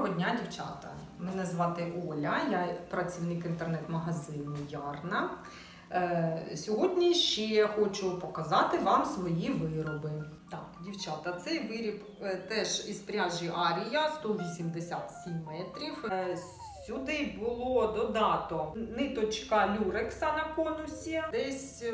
Доброго дня, дівчата! Мене звати Оля, я працівник інтернет-магазину Ярна. Е, Сьогодні ще хочу показати вам свої вироби. Так, дівчата, цей виріб е, теж із пряжі Арія 187 метрів. Е, Сюди було додато ниточка люрекса на конусі, десь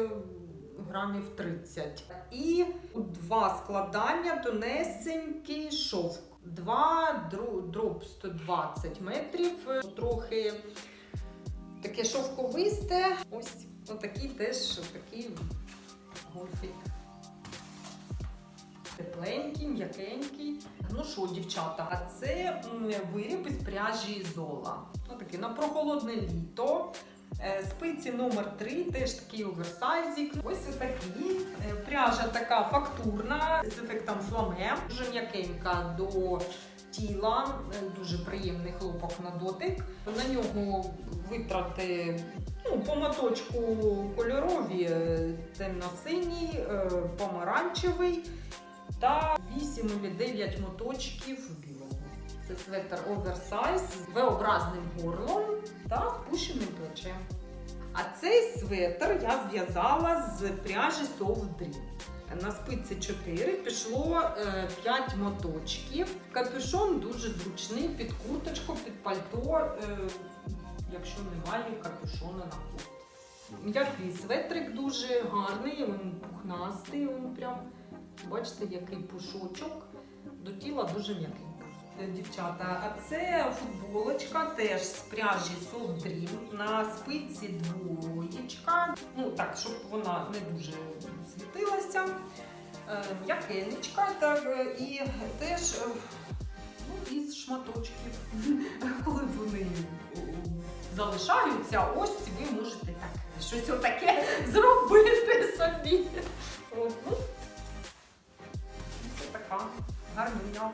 грамів 30. І два складання тонесенький шовк. Два дру- дроб 120 метрів. Трохи таке шовковисте. Ось отакий теж такий гольфік. Тепленький, м'якенький. Ну що, дівчата, а це виріб із пряжі Зола. Отакий на прохолодне літо. Е, Спиці номер 3 теж такий оверсайзик. Ось отакі. Е, Пряжа така фактурна з ефектом фламе, дуже м'якенька до тіла, е, дуже приємний хлопок на дотик. На нього витрати ну, по моточку кольорові, темно-синій, помаранчевий та 8-9 моточків білого. Це светр оверсайз з V-образним горлом та спущеним плечем. А цей светр я зв'язала з пряжі Soft. На спиці 4 пішло е, 5 моточків. Капюшон дуже зручний під курточку, під пальто, е, якщо немає капюшона на куртці. М'який светрик дуже гарний, він пухнастий, він прям бачите, який пушочок. До тіла дуже м'який. Дівчата, а це футболочка теж з пряжі Soft Dream на спиці двоєчка. Ну так, щоб вона не дуже світилася. Е, М'якенечка, і теж е, ну, із шматочків. Коли вони е, залишаються, ось ви можете так щось отаке зробити собі. От, ну, така гарна.